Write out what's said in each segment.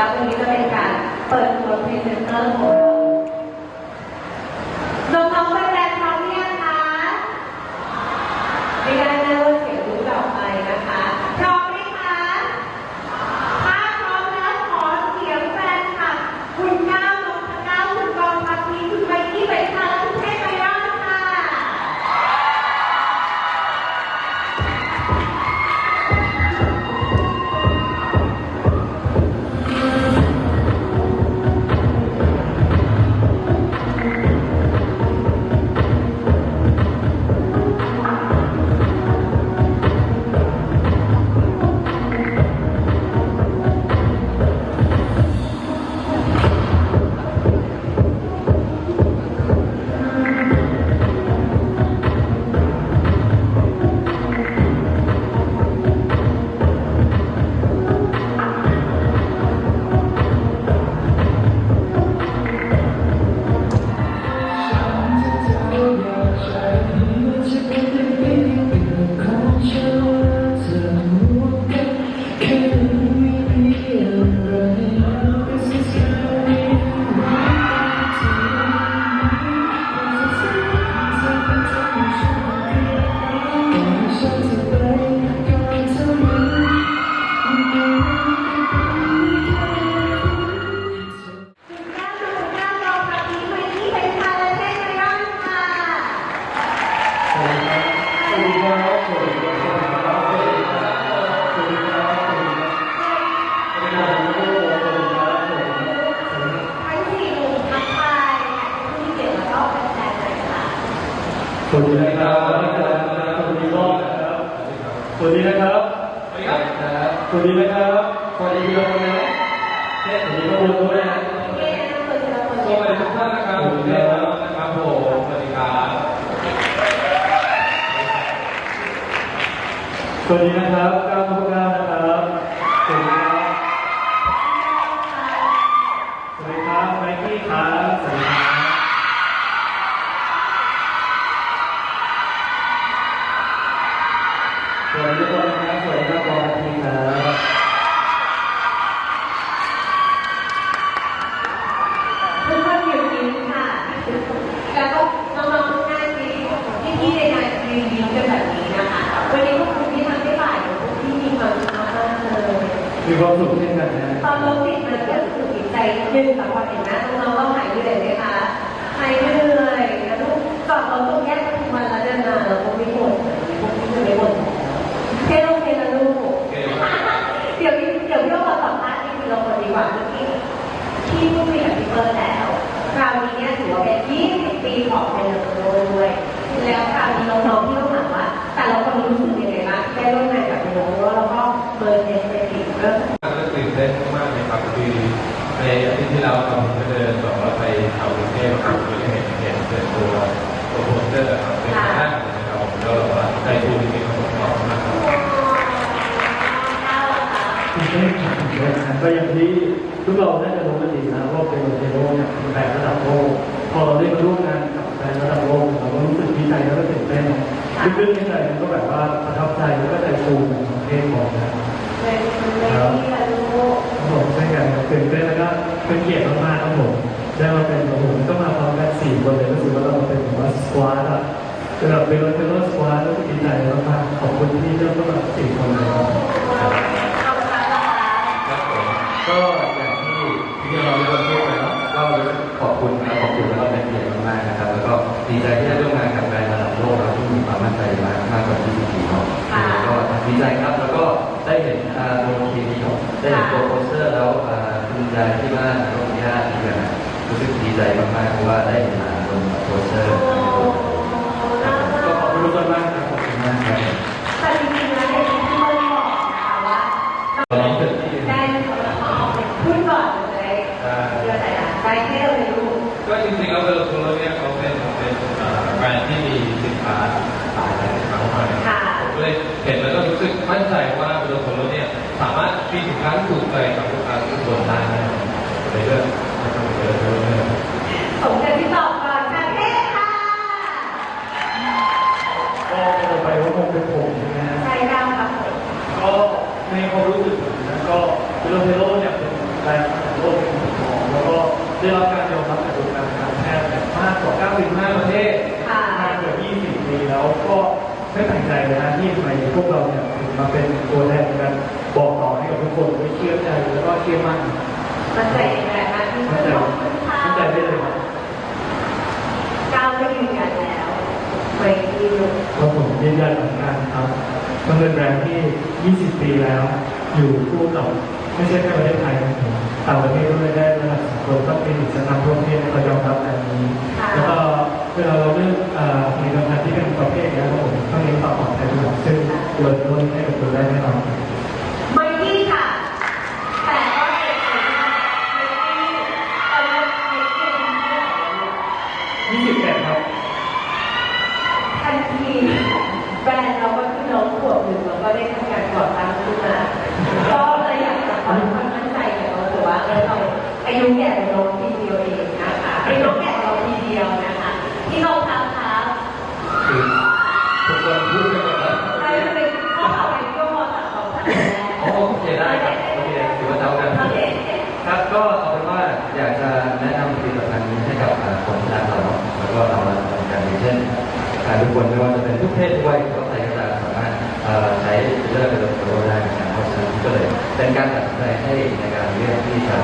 แล้ววันนี้จะเป็นการเปิดตัวพรีเซนเตอร์ของ วัสดีนะครับ สวัสดีครับสวัสดีรอบนะครับสวัสดีนะครับ สวัสดีครับ สวัสดีนะครับ สวัสดีทุกคนนะสวัสดีทุกคนด้วยนะเย้นะคนละคนสวัสดีทุกท่านนะครับผมเดชนะครับผมสวัสดีครับสวัสดีนะครับก้าวทุกก้าวนะครับสวัสดีครับสวัสดีครับไมกี้ครับสวัสดีครับสวัสดีทุกคนนะครับสวัสดีครับบอลทีครับ ทุกคนอยู่ยิ้มค่ะ แล้วก็น้องๆทุกท่านที่ที่ที่ในงานยืนยิ้มกันแบบนี้นะคะ วันนี้พวกคุณที่ทำได้บ่ายของพวกที่มีความสุขมากๆเลย มีความสุขเช่นกันนะ ตอนรถติดมันก็รู้สึกอิ่มใจนิดนึงแต่พอเห็นหน้าน้องๆก็หายเหนื่อยไหมคะหายเหนื่อยแล้วลูกก่อนเราต้องแยกประทุมวันแล้วเดินมาเราคงไม่บ่นพวกพี่จะไม่บ่นเทลูกเทละลูก เดี๋ยวพี่เดี๋ยวพี่เราขอสัมภาษณ์ที่คือเราคนดีกว่าเมื่อกี้ที่พูดคุยกับพี่เปิ้ลแล้ว คราวนี้เนี่ยถือว่าเป็น 20 ปีของเทเลโนด้วย แล้วคราวนี้น้องๆที่ต้องถามว่า แต่ละคนรู้สึกยังไงบ้างที่ได้ร่วมงานกับเทเลโนแล้วก็เบอร์เนสเนติเริ่ม ก็ตื่นเต้นมากเลยครับคือในอาทิตย์ที่เราทำไปเดินแบบว่าไปแถ เทพครับคือเห็นเห็นเป็นตัวตัวโปสเตอร์ครับเป็นห้างนะครับผมก็แบบว่าใจฟูจริงๆครับผมชอบมากครับคุณเช่นกันก็อย่างที่ทุกเราน่าจะรู้กันดีนะว่าเป็นเทโลเนี่ยเป็นแบรนด์ระดับโลกพอเราได้มาร่วมงานกับแบรนด์ระดับโลกเราก็รู้สึกดีใจแล้วก็ตื่นเต้นลึกๆในใจมันก็แบบว่าประทับใจแล้วก็ใจฟูของประเทศของนะเป็นเนที่ละลูกผมเช่ครับตื่นเต้นแล้วก็เป็นเกียรติ เป็นแบบว่าสควอตอะเป็นแบเป็นเป็นรถสควอตแล้วก็ดีใจมากขอบคุณที่เลือกพวกเราสี่คนเลยครับเอาละค่ะครับผมก็อย่างที่ที่เราเริ่มพูดไปเนาะก็รู้สึกขอบคุณครับขอบคุณแล้วก็เป็นเกียรติมากๆนะครับ แล้วก็ดีใจที่ได้ร่วมงานกับแบรนด์ระดับโลกแล้วที่มีความมั่นใจมากมากกว่าที่ปีเนาะแล้วก็ดีใจครับแล้วก็ได้เห็นอ่าโรงทีวีได้เห็นตัวโปสเตอร์แล้วอ่าคุณยายที่บ้านแล้วก็ญาที่กันรู้สึกดีใจมากๆเพราะว่าได้เห็นอ่าลงโปสเตอร์ Obrigado. ตัวแทนในการบอกต่อให้กับทุกคนไว้เชื่อใจแล้วก็เชื่อมั่นมันใจในแบบนั้นที่มั่นใจขอบคุณค่ะมั่นใจได้เลยครับก้าวไปยืนยันแล้วไม่ดีลูกเพราะผมยืนยันเหมือนกันครับมันเป็นแบรนด์ที่ 20 ปีแล้ว อยู่คู่กับไม่ใช่แค่ประเทศไทยนะครับต่างประเทศด้วยได้ระดับสากลก็เป็นอีกชั้นนำทั่วประเทศเรายอมรับแบบนี้ ขึ้นมาก็เลยอยากจะขอความมั่นใจกับเราถือว่าเออเราอายุแก่กว่าน้องทีเดียวเองนะคะเป็นน้องแก่กว่าเราทีเดียวนะคะ ที่เราทำครับคือทุกคนพูดกันหมดแล้วใครจะเป็นข้อต่อไปก็พอจากสองท่านแรกอ๋อโอเคได้ครับโอเคถือว่าเท่ากันโอเคครับก็เอาเป็นว่าอยากจะแนะนำผลิตภัณฑ์นี้ให้กับอ่าคนที่รักเราเนาะแล้วก็เรารักเหมือนกันอย่างเช่นอ่าทุกคนไม่ว่าจะเป็นทุกเพศทุกวัยก็ใครก็จะสามารถเอ่อ ใช้เลือกเป็นโปรได้นะครับเพราะฉะนั้นก็เลยเป็นการตัดสินใจให้ในการเลือกที่จะ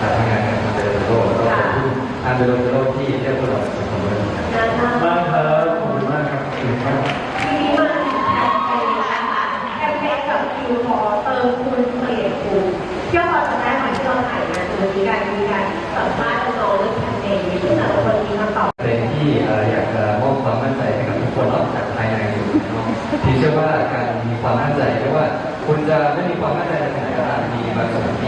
ทำงานกับทางเบลโลแล้วก็ขอบคุณทางเบลโลที่เรียกพวกเราเป็นคนด้วยนะครับนะคะมากครับขอบคุณมากครับขอบคุณครับทีนี้มาถึงแคมเปญนะคะแคมเปญกับคิวพอเติมคุณเปลี่ยนคุณเชื่อว่าจะได้เหมือนที่เราถ่ายงานตัวนี้การมีการสัมภาษ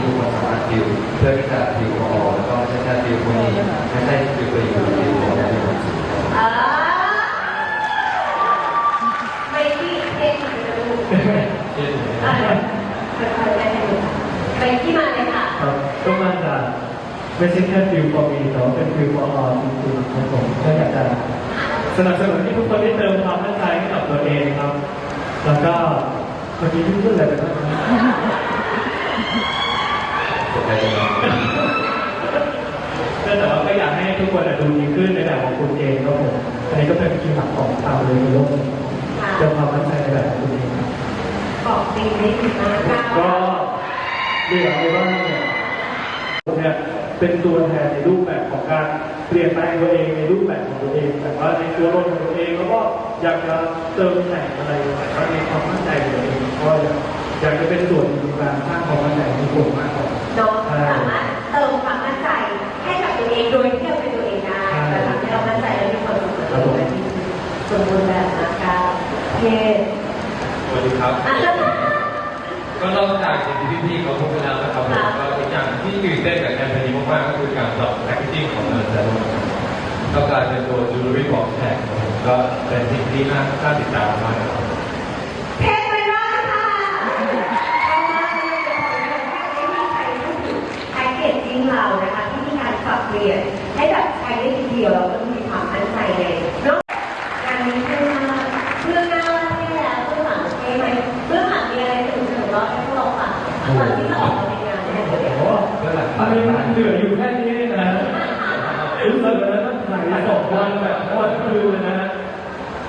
ที่ทุกคนสามารถดิวเพื่อที่จะดิวออกแล้วก็ไม่ใช่แค่ดิวคนนี้ไม่ใช่ดิวตัวเองดิวของได้ดิวคนอื่นอ่าไม่ที่เทคนิคจะดูเช่นอ่าเป็นคนได้ดูไปที่มาเลยค่ะครับก็มาจากไม่ใช่แค่ฟิลฟอร์มีแต่ว่าเป็นฟิลฟอร์ออจริงๆครับผมก็อยากจะสนับสนุนให้ทุกคนได้เติมความมั่นใจให้กับตัวเองครับ แล้วก็เมื่อกี้ที่พูดอะไรไปบ้างนไป เลยก็แต่ว่าก็อยากให้ทุกคนดูดีขึ้นในแบบของคุณเองครับผมอันนี้ก็เป็นคีย์หลักของทางเลยในโลกนี้เติมความมั่นใจในแบบของคุณเองครับบอกตีได้ดีมากค่ะก็เรียกได้ว่าเนี่ยเนี่ยเป็นตัวแทนในรูปแบบของการเปลี่ยนแปลงตัวเองในรูปแบบของตัวเอง แต่ว่าในตัวตนของตัวเองแล้วก็อยากจะเติมแต่งอะไรแต่ว่าในความมั่นใจของตัวเองก็อยากจะเป็นส่วนหนึ่งในการสร้างความมั่นใจให้คน สามารถเติมความมั่นใจให้กับตัวเองโดยที่เราเป็นตัวเองได้แต่ทำให้เรามั่นใจและมีความสุขกับตัวเองสมบูรณ์แบบนะคะเย้สวัสดีครับอะแล้วก็นอกจากสิ่งที่พี่ๆเขาพูดไปแล้วนะครับผมก็อีกอย่างที่ตื่นเต้นกับแคมเปญนี้มากๆก็คือการปรับแพคเกจิ้งของเงินแต่ละก็กลายเป็นตัวจูเลอรี่บอกแท็กก็เป็นสิ่งที่น่าน่าติดตามมากนะครับ เพชรไปรอดค่ะเพราะว่าในเรื่องของการใช้พูดถึงแพ็กเกจจิ้งเรานะคะที่ มีการปรับเปลี่ยนให้แบบใช้ได้ทีเดียวแล้วก็มีความมั่นใจเลยเนาะการนี้เรื่องหน้าเรื่องหน้าที่แล้วเรื่องหลังเท่ไหมเรื่องหลังมีอะไรสนุกสนุกเราให้พวกเราฟังก่อนที่จะออกมาเป็นงานเนี่ยโอ้โหเพื่อหลังอับ้านนนี้บ้ามันนเหลืออยู่แค่นี้เองนะรู้สึกว่าต้องถ่ายสองวันแบบทั้งวันทั้งคืนเลยนะฮะ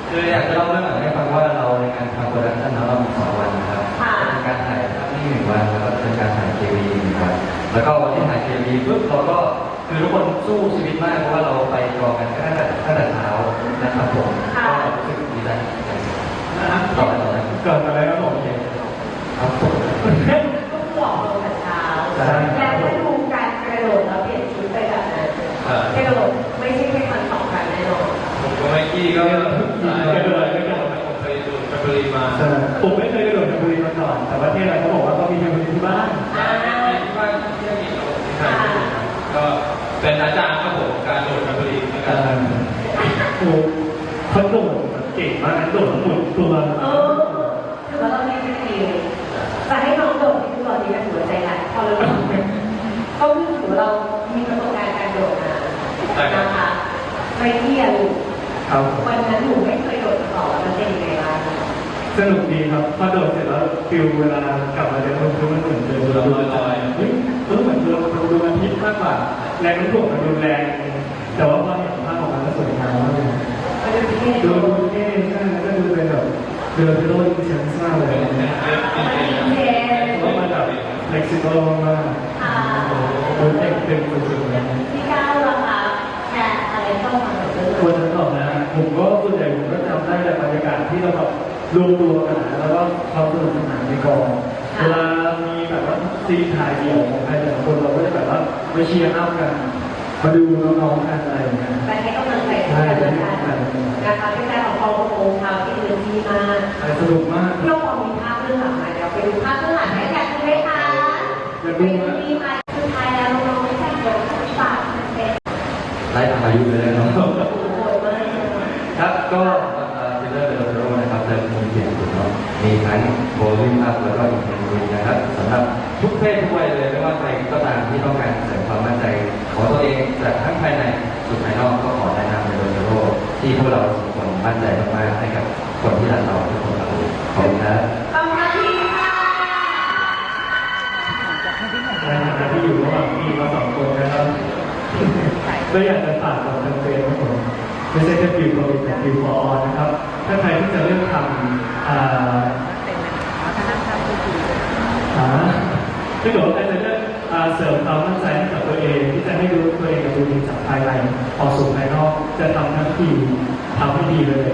คืออยากจะเล่าเรื่องหลังให้ฟังว่าเราในการทำโปรดักชั่นเรามีสองวันนะครับเป็นการถ่ายภาพนิ่งหนึ่งวันแล้วก็เป็นการถ่ายเควีหนึ่งวันแล้วก็วันที่ถ่ายเควีปุ๊บเราก็ คือทุกคนสู้ชีวิตมากเพราะว่าเราไปกองกันตั้งแต่ตั้งแต่เช้านะครับผมก็รู้สึกดีใจนะฮะต่อไปต่อไปเกิดอะไรครับผมเนี่ยครับผมก็คือออกมาแต่เช้าใช่แล้วก็ดูการกระโดดแล้วเปลี่ยนชุดไปแบบนั้นกระโดดไม่ใช่แค่ครั้งสองครั้งแน่นอนผมกับไมกี้ก็กระโดดกระโดดผมเคยโดดกระโดดมาใช่ผมไม่เคยกระโดดจากบุรีมาก่อนแต่ว่าที่อะไรเขาบอกว่าเขามีอยู่ที่บ้าน อ่า ที่บ้านที่มีโดดที่ไหนก็เป็นอาจารย์ครับผมการโดดกระโดดใน เอ การ อ โอ้เขาโดดแบบเก่งมากนะโดดหมุนตัวเออถือว่าเราไม่ได้ดีแต่ให้น้องโดดที่คือตอนนี้แบบหัวใจรัดพอเราโดดก็คือถือว่าเรามีประสบการณ์การโดดมานะคะไม่เที่ยงครับวันนั้นหนูไม่เคยโดดมาก่อนแล้วมันเป็นยังไงบ้างสนุกดีครับพอโดดเสร็จแล้วฟิลเวลากลับมาจากคนคือมันเหมือนเดิมเราลอยเฮ้ยรู้เหมือนเราดูมันพิษมากกว่าแรงน้ำถ่วงมันรุนแรงแต่ว่าพอเห็นภาพ ดูดูเท่ใช่ก็ดูเป็นแบบเรือพิโรจน์เชียงซ่าเลยเป็นเป็นเป็นเป็นเจนเพราะมันแบบเล็กซิเบิลมากค่ะๆโดยเต็มเต็มสุดๆเลยพี่ก้าวล่ะคะแชร์อะไรเข้ามากับเรื่อควรจะตอบนะผมก็ส่วนใหญ่ผมก็จำได้แต่บรรยากาศที่เราแบบรวมตัวกันแล้วก็ความสนุกสนานในกองเวลามีแบบว่าซีถ่ายเดี่ยวของใครแต่ละคนเราก็จะแบบว่าไปเชียร์อัพกันมาดูน้องๆกันอะไรอย่างเงี้ยไปให้กำลังใจกันแล้วกั นนะคะพี่ก้าวของพอโค้งเท้าที่เดินที่มากแต่สนุกมากพี่เราพอมีภาพเรื่องหลังมาเดี๋ยวไปดูภาพเรื่องหลังให้กันดูไหมคะอยากดูไหมมีมาสุดท้ายแล้วน้องๆไม่ใช่เดี๋ยวฝากเป็นไล่ตามอายุเลยเนาะโอ้โหมากครับก็ฟิลเลอร์เดลโรนะครับจะมีเขียนถูกเนาะมีทั้งโวลูมอัพแล้วก็อินเทนซีนะครับสำหรับทุกเพศทุกวัยเลยไม่ว่าใครก็ตามที่ต้องการเสริมความมั่นใจของตัวเองจากทั้งภายในสู่ภายนอกก็ขอแนะนำเดลโร ที่พวกเราทุกคนมั่นใจมากๆให้กับคนที่รักเราทุกคนครับขอบคุณครับขอบคุณค่ะในฐานะที่อยู่ระหว่างพี่มาสองคนนะครับก็อยากจะฝากกับแคมเปญของผมไม่ใช่แค่ฟิวโควิดแต่ฟิวฟอร์นะครับ ถ้าใครที่จะเลือกทำอ่าถ้าเกิดว่าใครจะเลือกเสริมความมั่นใจให้กับตัวเองที่จะให้รู้ตัวเองกับดูดีจากภายในออกสู่ภายนอก จะทำหน้าที่ทำให้ดีเลย